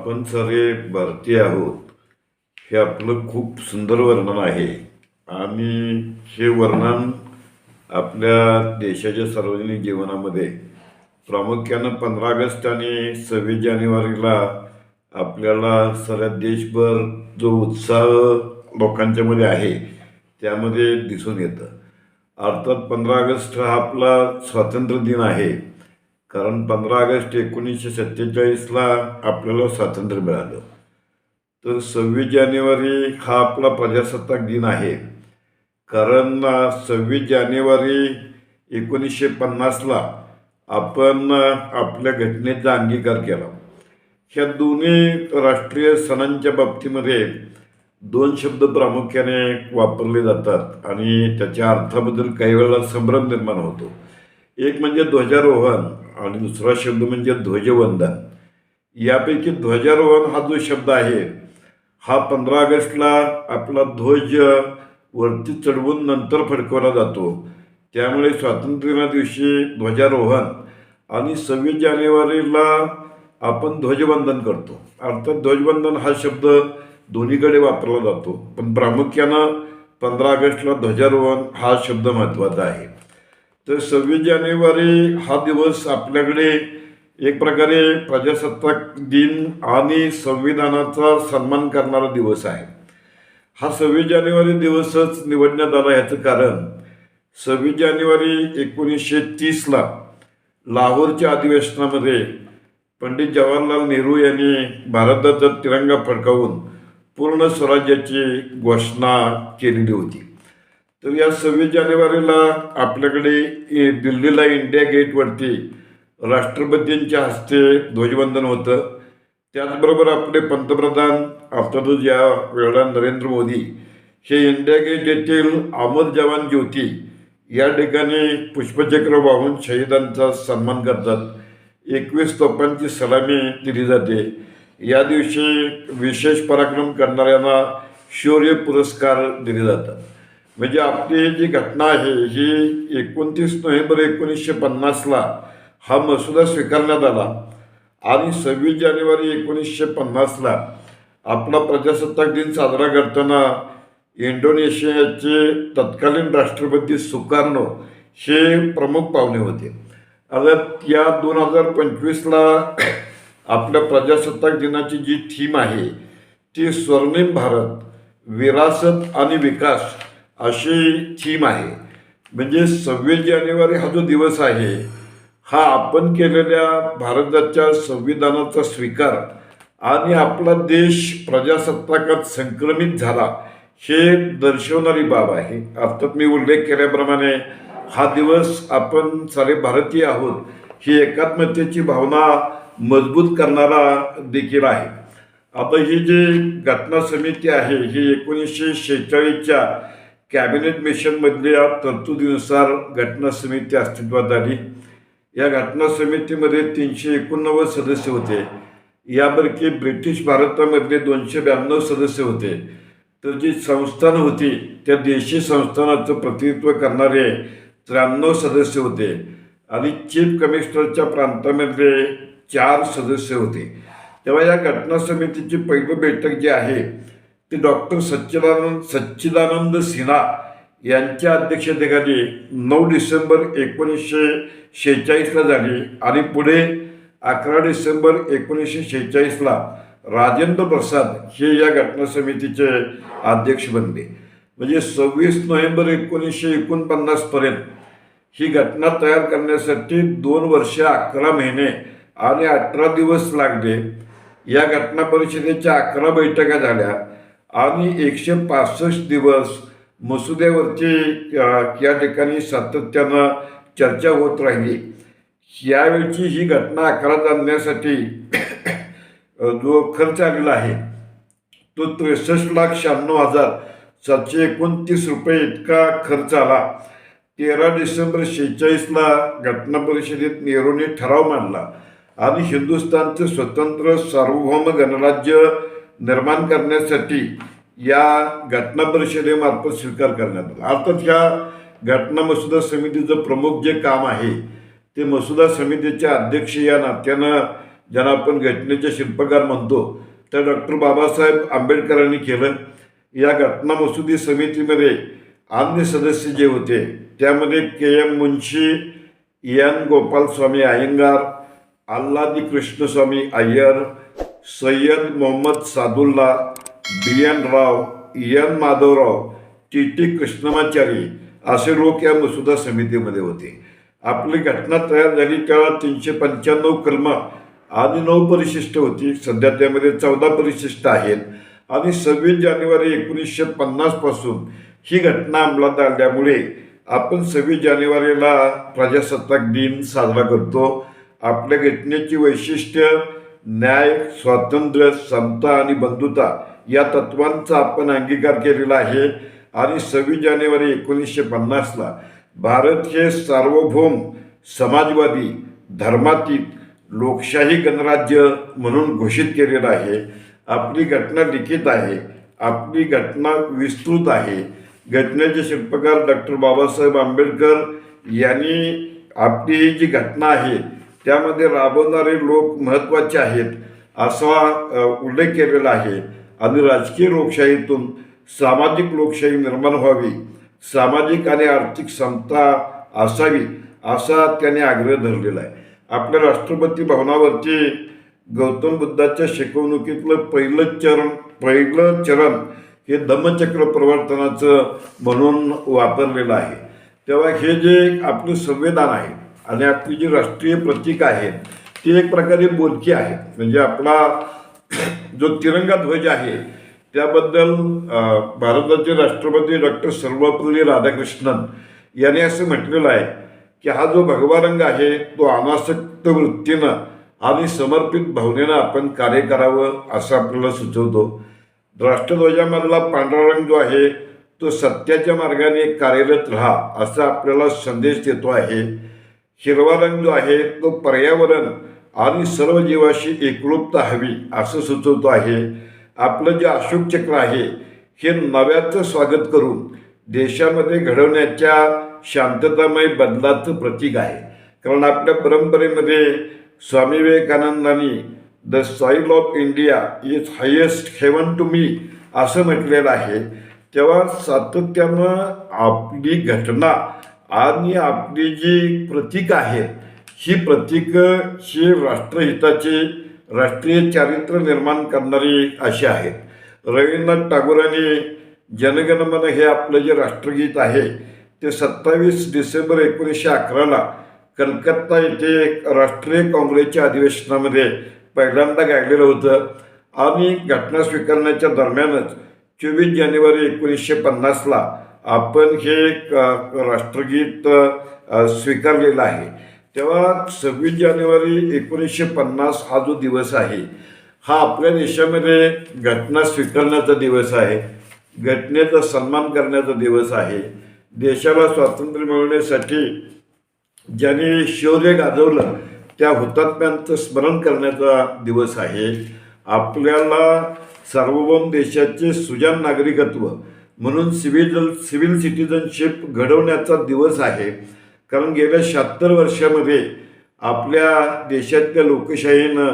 आपण सारे भारतीय आहोत हे आपलं खूप सुंदर वर्णन आहे. आणि हे वर्णन आपल्या देशाच्या सार्वजनिक जीवनामध्ये प्रामुख्यानं पंधरा ऑगस्ट आणि सव्वीस जानेवारीला आपल्याला साऱ्या देशभर जो उत्साह लोकांच्यामध्ये आहे त्यामध्ये दिसून येतं. अर्थात पंधरा ऑगस्ट हा आपला स्वातंत्र्य दिन आहे. कारण पंधरा ऑगस्ट एकोणीसशे सत्तेचाळीसला आपल्याला स्वातंत्र्य मिळालं. तर सव्वीस जानेवारी हा आपला प्रजासत्ताक दिन आहे. कारण सव्वीस जानेवारी एकोणीसशे पन्नासला आपण आपल्या घटनेचा अंगीकार केला. ह्या दोन्ही राष्ट्रीय सणांच्या बाबतीमध्ये दोन शब्द प्रामुख्याने वापरले जातात आणि त्याच्या अर्थाबद्दल काही वेळेला संभ्रम निर्माण होतो. एक म्हणजे ध्वजारोहण. आणि दुसरा शब्द म्हणजे ध्वजवंदन. यापैकी ध्वजारोहण हा जो शब्द आहे हा पंधरा ऑगस्टला आपला ध्वज वरती चढवून नंतर फडकवला जातो. त्यामुळे स्वातंत्र्य दिवशी ध्वजारोहण आणि सव्वीस जानेवारीला आपण ध्वजवंदन करतो. अर्थात ध्वजवंदन हा शब्द दोन्हीकडे वापरला जातो. पण प्रामुख्यानं पंधरा ऑगस्टला ध्वजारोहण हा शब्द महत्त्वाचा आहे. तर सव्वीस जानेवारी हा दिवस आपल्याकडे एक प्रकारे प्रजासत्ताक दिन आणि संविधानाचा सन्मान करणारा दिवस आहे. हा सव्वीस जानेवारी दिवसच निवडण्यात आला ह्याचं कारण सव्वीस जानेवारी एकोणीसशे तीसला लाहोरच्या अधिवेशनामध्ये पंडित जवाहरलाल नेहरू यांनी भारताचा तिरंगा फडकावून पूर्ण स्वराज्याची घोषणा केलेली होती. तर या सव्वीस जानेवारीला आपल्याकडे दिल्लीला इंडिया गेटवरती राष्ट्रपतींच्या हस्ते ध्वजवंदन होतं. त्याचबरोबर आपले पंतप्रधान अर्थातच या वेळेला नरेंद्र मोदी हे इंडिया गेट येथील अमर जवान ज्योती या ठिकाणी पुष्पचक्र वाहून शहीदांचा सन्मान करतात. एकवीस तोफांची सलामी दिली जाते. या दिवशी विशेष पराक्रम करणाऱ्यांना शौर्य पुरस्कार दिले जातात. म्हणजे आपली जी घटना आहे ही एकोणतीस नोव्हेंबर एकोणीसशे पन्नासला हा मसुदा स्वीकारण्यात आला. आणि सव्वीस जानेवारी एकोणीसशे पन्नासला आपला प्रजासत्ताक दिन साजरा करताना इंडोनेशियाचे तत्कालीन राष्ट्रपती सुकार्नो हे प्रमुख पाहुणे होते. आता या दोन हजार पंचवीसला आपल्या प्रजासत्ताक दिनाची जी थीम आहे ती स्वर्णिम भारत विरासत आणि विकास अशी थीम आहे. म्हणजे सव्वीस जानेवारी हा जो दिवस आहे हा आपण केलेल्या भारताच्या संविधानाचा स्वीकार आणि आपला देश प्रजासत्ताकात संक्रमित झाला हे दर्शवणारी बाब आहे. अर्थात मी उल्लेख केल्याप्रमाणे हा दिवस आपण सारे भारतीय आहोत ही एकात्मतेची भावना मजबूत करणारा देखील आहे. आता ही जी घटना समिती आहे ही एकोणीसशे शेहेचाळीसच्या कॅबिनेट मिशनमधल्या तरतुदीनुसार घटना समिती अस्तित्वात आली. या घटना समितीमध्ये तीनशे एकोणनव्वद सदस्य होते. यापैकी ब्रिटिश भारतामधले दोनशे ब्याण्णव सदस्य होते. तर जी संस्थान होती त्या देशी संस्थानाचं प्रतिनिधित्व करणारे त्र्याण्णव सदस्य होते आणि चीफ कमिशनरच्या प्रांतामधले चार सदस्य होते. तेव्हा या घटना समितीची पहिली बैठक जी आहे ते डॉक्टर सच्चिदानंद सच्चिदानंद सिन्हा यांच्या अध्यक्षतेखाली नऊ डिसेंबर एकोणीसशे शेहेचाळीसला झाली आणि पुढे अकरा डिसेंबर एकोणीसशे शेहेचाळीसला राजेंद्र प्रसाद हे या घटना समितीचे अध्यक्ष बनले. म्हणजे सव्वीस नोव्हेंबर एकोणीसशे एकोणपन्नासपर्यंत ही घटना तयार करण्यासाठी दोन वर्ष अकरा महिने आणि अठरा दिवस लागले. या घटना परिषदेच्या अकरा बैठका झाल्या. आणि एकशे पासष्ट दिवस मसुद्यावरचे या ठिकाणी सातत्यानं चर्चा होत राहिली. यावेळची ही घटना आकारात आणण्यासाठी जो खर्च आलेला आहे तो त्रेसष्ट लाख शहाण्णव हजार सातशे एकोणतीस रुपये इतका खर्च आला. तेरा डिसेंबर शेहेचाळीसला घटना परिषदेत नेहरूने ठराव मांडला आणि हिंदुस्थानचे स्वतंत्र सार्वभौम गणराज्य निर्माण करण्यासाठी या घटना परिषदेमार्फत स्वीकार करण्यात आला. अर्थात ह्या घटना मसुदा समितीचं प्रमुख जे काम आहे ते मसुदा समितीचे अध्यक्ष या नात्यानं ज्यांना आपण घटनेचे शिल्पकार म्हणतो त्या डॉक्टर बाबासाहेब आंबेडकरांनी केलं. या घटना मसुदी समितीमध्ये अन्य सदस्य जे होते त्यामध्ये K M Munshi N Gopalaswami Ayyangar Alladi Krishnaswami Iyer Syed Mohammad Saadulla B N Rau N Madhavrao T T Krishnamachari असे लोक या मसुदा समितीमध्ये होते. आपली घटना तयार झाली तेव्हा तीनशे पंच्याण्णव कलम आणि नऊ परिशिष्ट होती. सध्या त्यामध्ये चौदा परिशिष्ट आहेत. आणि सव्वीस जानेवारी एकोणीसशे पन्नासपासून ही घटना अंमलात आल्यामुळे आपण सव्वीस जानेवारीला प्रजासत्ताक दिन साजरा करतो. आपल्या घटनेची वैशिष्ट्य न्याय स्वातंत्र्य समता आणि बंधुता या तत्वांचा आपण अंगीकार केलेला आहे. आणि सव्वीस जानेवारी एकोणीसशे पन्नासला भारत हे सार्वभौम समाजवादी धर्मातीत लोकशाही गणराज्य म्हणून घोषित केलेलं आहे. आपली घटना लिखित आहे. आपली घटना विस्तृत आहे. घटनेचे शिल्पकार डॉक्टर बाबासाहेब आंबेडकर यांनी आपली ही जी घटना आहे त्यामध्ये राबवणारे लोक महत्त्वाचे आहेत असा उल्लेख केलेला आहे. आणि राजकीय लोकशाहीतून सामाजिक लोकशाही निर्माण व्हावी सामाजिक आणि आर्थिक समता असावी असा त्याने आग्रह धरलेला आहे. आपल्या राष्ट्रपती भवनावरती गौतम बुद्धाच्या शिकवणुकीतलं पहिलं चरण पहिलं चरण हे धम्मचक्र प्रवर्तनाचं म्हणून वापरलेलं आहे. तेव्हा हे जे आपलं संविधान आहे आणि आपली जी राष्ट्रीय प्रतीक आहे ती एक प्रकारे बोलकी आहे. म्हणजे आपला जो तिरंगा ध्वज आहे त्याबद्दल भारताचे राष्ट्रपती डॉक्टर सर्वपल्ली राधाकृष्णन यांनी असं म्हटलेलं आहे की हा जो भगवा रंग आहे तो अनासक्त वृत्तीनं आणि समर्पित भावनेनं आपण कार्य करावं असं आपल्याला सुचवतो. राष्ट्रध्वजामधला पांढरा रंग जो आहे तो सत्याच्या मार्गाने कार्यरत राहा असा आपल्याला संदेश देतो आहे. हिरवा रंग जो आहे तो पर्यावरण आणि सर्व जीवाशी एकरूपता हवी असं सुचवतो आहे. आपलं जे अशोक चक्र आहे हे नव्याचं स्वागत करून देशामध्ये घडवण्याच्या शांततामय बदलाचं प्रतीक आहे. कारण आपल्या परंपरेमध्ये Swami विवेकानंदांनी the soil of India is highest heaven to me असं म्हटलेलं आहे. तेव्हा सातत्यानं आपली घटना आणि आपली जी प्रतीक आहेत ही प्रतीकं ही राष्ट्रहिताची राष्ट्रीय चारित्र्य निर्माण करणारी अशी आहेत रवींद्रनाथ टागोरांनी जनगणमन हे आपलं जे राष्ट्रगीत आहे ते सत्तावीस डिसेंबर एकोणीसशे अकराला कलकत्ता येथे राष्ट्रीय काँग्रेसच्या अधिवेशनामध्ये पहिल्यांदा गायलेलं होतं आणि घटना स्वीकारण्याच्या दरम्यानच चोवीस जानेवारी एकोणीसशे पन्नासला आपण हे क- राष्ट्रगीत स्वीकारलेलं आहे. तेव्हा सव्वीस जानेवारी एकोणीसशे पन्नास हा जो दिवस आहे हा आपल्या देशामध्ये घटना स्वीकारण्याचा दिवस आहे. घटनेचा सन्मान करण्याचा दिवस आहे. देशाला स्वातंत्र्य मिळवण्यासाठी ज्यांनी शौर्य गाजवलं त्या हुतात्म्यांचं स्मरण करण्याचा दिवस आहे. आपल्याला सार्वभौम देशाचे सुजान नागरिकत्व म्हणून सिव्हिल सिव्हिल सिटिझनशिप घडवण्याचा दिवस आहे. कारण गेल्या शहात्तर वर्षामध्ये आपल्या देशातल्या लोकशाहीनं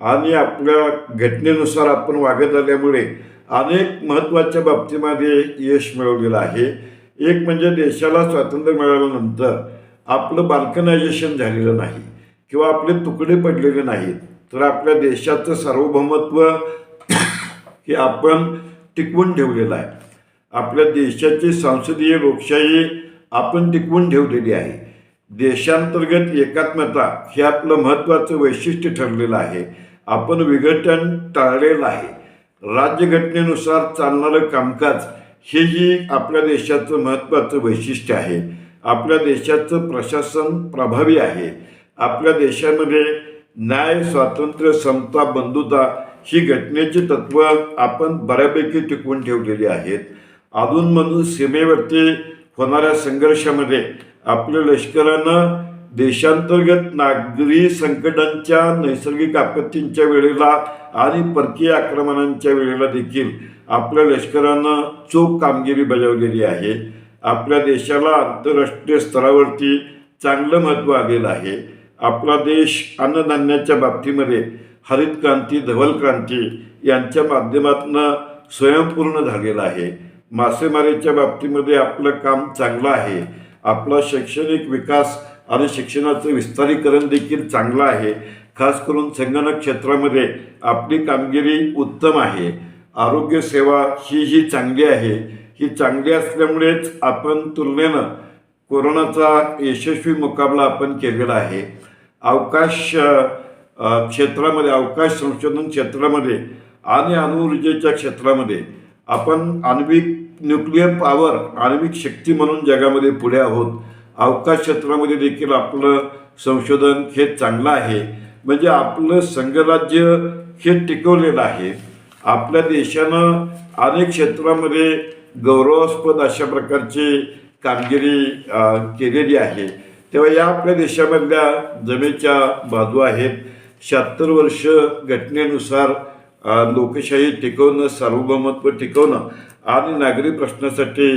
आणि आपल्या घटनेनुसार आपण वागत आल्यामुळे अनेक महत्त्वाच्या बाबतीमध्ये यश मिळवलेलं आहे. एक म्हणजे देशाला स्वातंत्र्य मिळाल्यानंतर आपलं बाल्कनायझेशन झालेलं नाही किंवा आपले तुकडे पडलेले नाहीत. तर आपल्या देशाचं सार्वभौमत्व हे आपण टिकवून ठेवलेलं आहे. आपल्या देशाची संसदीय लोकशाही आपण टिकवून ठेवलेली आहे. देशांतर्गत एकात्मता हे आपलं महत्त्वाचं वैशिष्ट्य ठरलेलं आहे. आपण विघटन टाळलेलं आहे. राज्यघटनेनुसार चालणारं कामकाज हेही आपल्या देशाचं महत्त्वाचं वैशिष्ट्य आहे. आपल्या देशाचं प्रशासन प्रभावी आहे. आपल्या देशामध्ये न्याय स्वातंत्र्य समता बंधुता ही घटनेची तत्व आपण बऱ्यापैकी टिकवून ठेवलेली आहेत. अधूनमधून सीमेवरती होणाऱ्या संघर्षामध्ये आपल्या लष्करानं देशांतर्गत नागरी संकटांच्या नैसर्गिक आपत्तींच्या वेळेला आणि परकीय आक्रमणांच्या वेळेला देखील आपल्या लष्करानं चोख कामगिरी बजावलेली आहे. आपल्या देशाला आंतरराष्ट्रीय स्तरावरती चांगलं महत्त्व आलेलं आहे. आपला देश अन्नधान्याच्या बाबतीमध्ये हरित क्रांती धवल क्रांती यांच्या माध्यमातून स्वयंपूर्ण झालेला आहे. मासेमारीच्या बाबतीमध्ये आपलं काम चांगलं आहे. आपला शैक्षणिक विकास आणि शिक्षणाचं विस्तारीकरण देखील चांगलं आहे. खास करून संगणक क्षेत्रामध्ये आपली कामगिरी उत्तम आहे. आरोग्यसेवा ही ही चांगली आहे ही चांगली असल्यामुळेच आपण तुलनेनं कोरोनाचा यशस्वी मुकाबला आपण केलेला आहे. अवकाश क्षेत्रामध्ये अवकाश संशोधन क्षेत्रामध्ये आणि अणुऊर्जेच्या क्षेत्रामध्ये आपण आण्विक न्यूक्लिअर पॉवर आण्विक शक्ती म्हणून जगामध्ये पुढे आहोत. अवकाश क्षेत्रामध्ये देखील आपलं संशोधन हे चांगलं आहे. म्हणजे आपलं संघराज्य हे टिकवलेलं आहे. आपल्या देशानं अनेक क्षेत्रामध्ये गौरवास्पद अशा प्रकारची कामगिरी केलेली आहे. तेव्हा या आपल्या देशामधल्या जमेच्या बाजू आहेत. शहात्तर वर्ष घटनेनुसार लोकशाही टिकवणं सार्वभौमत्व टिकवणं आणि नागरी प्रश्नासाठी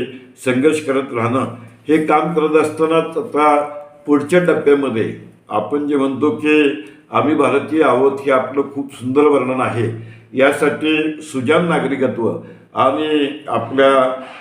संघर्ष करत राहणं हे काम करत असतानाच आता पुढच्या टप्प्यामध्ये आपण जे म्हणतो की आम्ही भारतीय आहोत हे आपलं खूप सुंदर वर्णन आहे. यासाठी सुजान नागरिकत्व आणि आपल्या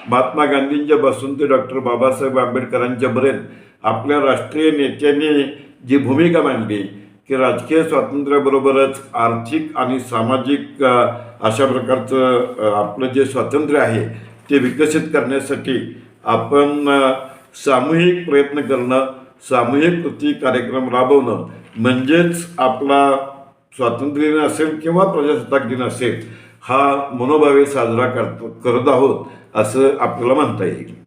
महात्मा गांधींच्यापासून ते डॉक्टर बाबासाहेब आंबेडकरांच्यापर्यंत आपल्या राष्ट्रीय नेत्यांनी जी भूमिका मांडली की राजकीय स्वातंत्र्याबरोबरच आर्थिक आणि सामाजिक अशा प्रकारचं आपलं जे स्वातंत्र्य आहे ते विकसित करण्यासाठी आपण सामूहिक प्रयत्न करणं सामूहिक कृती कार्यक्रम राबवणं म्हणजेच आपला स्वातंत्र्य दिन असेल किंवा प्रजासत्ताक दिन असेल हा मनोभावे साजरा करतो करत आहोत असं आपल्याला म्हणता येईल.